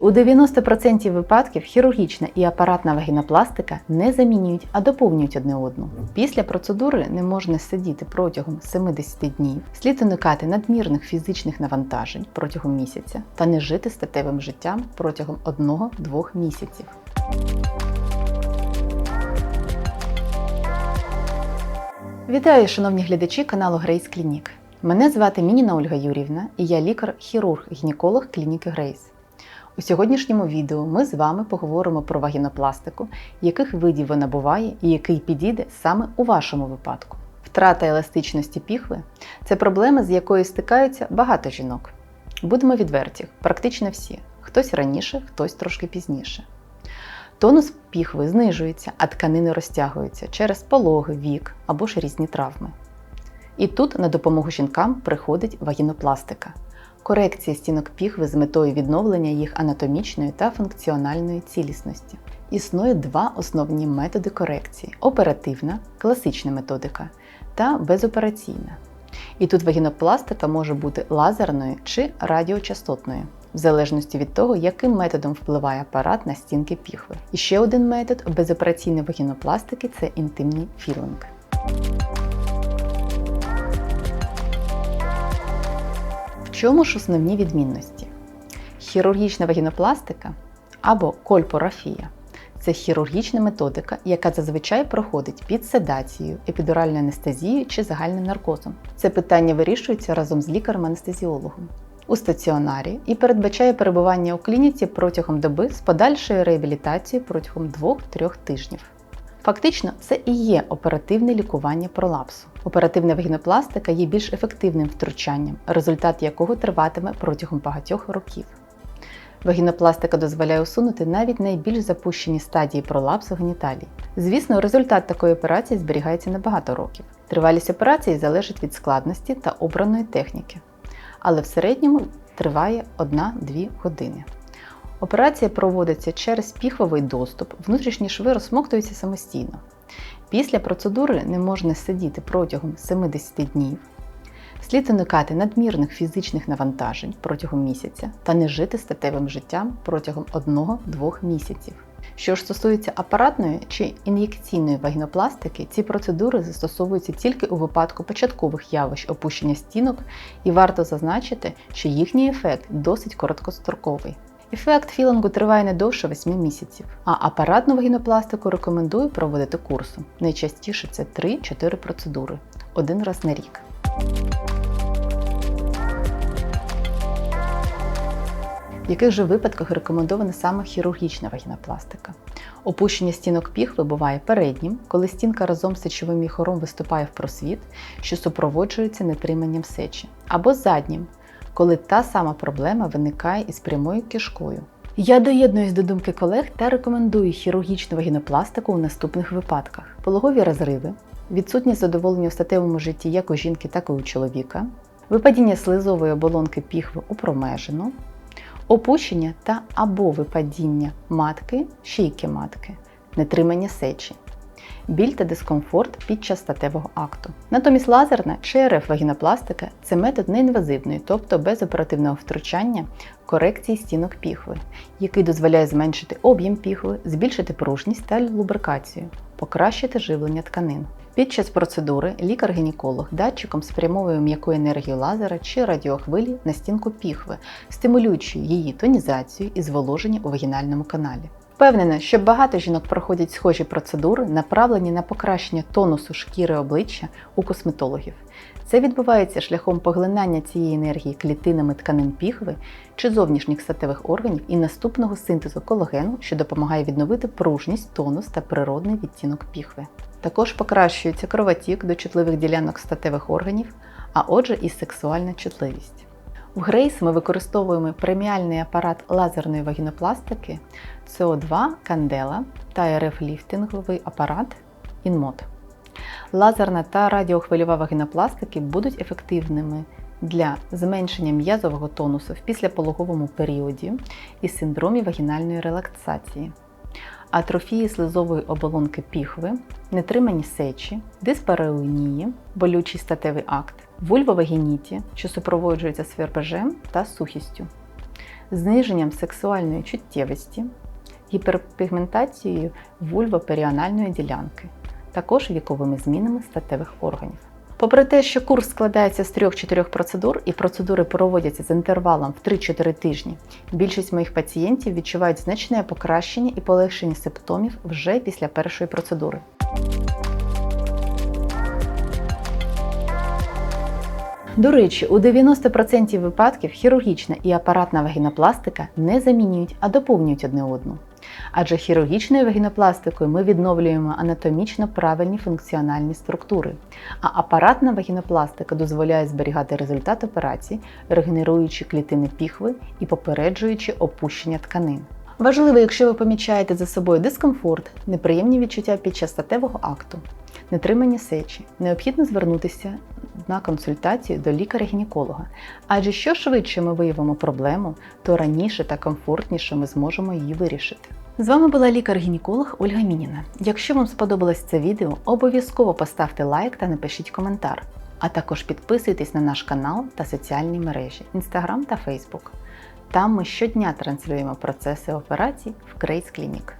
У 90% випадків хірургічна і апаратна вагінопластика не замінюють, а доповнюють одне одну. Після процедури не можна сидіти протягом 70 днів, слід уникати надмірних фізичних навантажень протягом місяця та не жити статевим життям протягом 1-2 місяців. Вітаю, шановні глядачі каналу Грейс Клінік. Мене звати Мініна Ольга Юрівна і я лікар-хірург-гінеколог клініки Грейс. У сьогоднішньому відео ми з вами поговоримо про вагінопластику, яких видів вона буває і який підійде саме у вашому випадку. Втрата еластичності піхви це проблема, з якою стикаються багато жінок. Будемо відверті, практично всі. Хтось раніше, хтось трошки пізніше. Тонус піхви знижується, а тканини розтягуються через пологи, вік або ж різні травми. І тут на допомогу жінкам приходить вагінопластика корекція стінок піхви з метою відновлення їх анатомічної та функціональної цілісності. Існує два основні методи корекції: оперативна, класична методика та безопераційна. І тут вагінопластика може бути лазерною чи радіочастотною, в залежності від того, яким методом впливає апарат на стінки піхви. І ще один метод безопераційної вагінопластики це інтимний філінг. Чому ж основні відмінності? Хірургічна вагінопластика або кольпорафія це хірургічна методика, яка зазвичай проходить під седацією, епідуральною анестезією чи загальним наркозом. Це питання вирішується разом з лікарем-анестезіологом у стаціонарі і передбачає перебування у клініці протягом доби з подальшою реабілітацією протягом 2-3 тижнів. Фактично, це і є оперативне лікування пролапсу. Оперативна вагінопластика є більш ефективним втручанням, результат якого триватиме протягом багатьох років. Вагінопластика дозволяє усунути навіть найбільш запущені стадії пролапсу геніталій. Звісно, результат такої операції зберігається на багато років. Тривалість операції залежить від складності та обраної техніки, але в середньому триває 1-2 години. Операція проводиться через піхвовий доступ, внутрішні шви розсмоктуються самостійно. Після процедури не можна сидіти протягом 70 днів. Слід уникати надмірних фізичних навантажень протягом місяця та не жити статевим життям протягом 1-2 місяців. Що ж стосується апаратної чи ін'єкційної вагінопластики, ці процедури застосовуються тільки у випадку початкових явищ опущення стінок, і варто зазначити, що їхній ефект досить короткостроковий. Ефект філінгу триває не довше 8 місяців, а апаратну вагінопластику рекомендую проводити курсом. Найчастіше це 3-4 процедури один раз на рік. В яких же випадках рекомендована саме хірургічна вагінопластика? Опущення стінок піхви буває переднім, коли стінка разом з сечовим міхором виступає в просвіт, що супроводжується нетриманням сечі, або заднім, коли та сама проблема виникає із прямою кишкою. Я доєднуюсь до думки колег та рекомендую хірургічну вагінопластику у наступних випадках: пологові розриви, відсутність задоволення у статевому житті як у жінки, так і у чоловіка, випадіння слизової оболонки піхви у промежину, опущення та або випадіння матки, шийки матки, нетримання сечі біль та дискомфорт під час статевого акту. Натомість лазерна чи РФ вагінопластика це метод неінвазивної, тобто без оперативного втручання корекції стінок піхви, який дозволяє зменшити об'єм піхви, збільшити пружність та лубрикацію, покращити живлення тканин. Під час процедури лікар-гінеколог датчиком спрямовує м'яку енергію лазера чи радіохвилі на стінку піхви, стимулюючи її тонізацію і зволоження у вагінальному каналі. Впевнена, що багато жінок проходять схожі процедури, направлені на покращення тонусу шкіри обличчя у косметологів. Це відбувається шляхом поглинання цієї енергії клітинами тканин піхви чи зовнішніх статевих органів і наступного синтезу колагену, що допомагає відновити пружність, тонус та природний відтінок піхви. Також покращується кровотік до чутливих ділянок статевих органів, а отже, і сексуальна чутливість. В Грейс ми використовуємо преміальний апарат лазерної вагінопластики CO2 Candela та РФ-ліфтинговий апарат InMod. Лазерна та радіохвильова вагінопластики будуть ефективними для зменшення м'язового тонусу в післяпологовому періоді і синдромі вагінальної релаксації, атрофії слизової оболонки піхви, нетримані сечі, диспареонії, болючий статевий акт, вульвовагініті, що супроводжується свербежем та сухістю, зниженням сексуальної чуттєвості, гіперпігментацією вульвоперіанальної ділянки, також віковими змінами статевих органів. Попри те, що курс складається з 3-4 процедур і процедури проводяться з інтервалом в 3-4 тижні, більшість моїх пацієнтів відчувають значне покращення і полегшення симптомів вже після першої процедури. До речі, у 90% випадків хірургічна і апаратна вагінопластика не замінюють, а доповнюють одне одну. Адже хірургічною вагінопластикою ми відновлюємо анатомічно правильні функціональні структури, а апаратна вагінопластика дозволяє зберігати результат операції, регенеруючи клітини піхви і попереджуючи опущення тканин. Важливо, якщо ви помічаєте за собою дискомфорт, неприємні відчуття під час статевого акту, нетримання сечі, необхідно звернутися на консультацію до лікаря-гінеколога. Адже що швидше ми виявимо проблему, то раніше та комфортніше ми зможемо її вирішити. З вами була лікар-гінеколог Ольга Мініна. Якщо вам сподобалось це відео, обов'язково поставте лайк та напишіть коментар. А також підписуйтесь на наш канал та соціальні мережі Instagram та Facebook. Там ми щодня транслюємо процеси операцій в Крейс Клінік.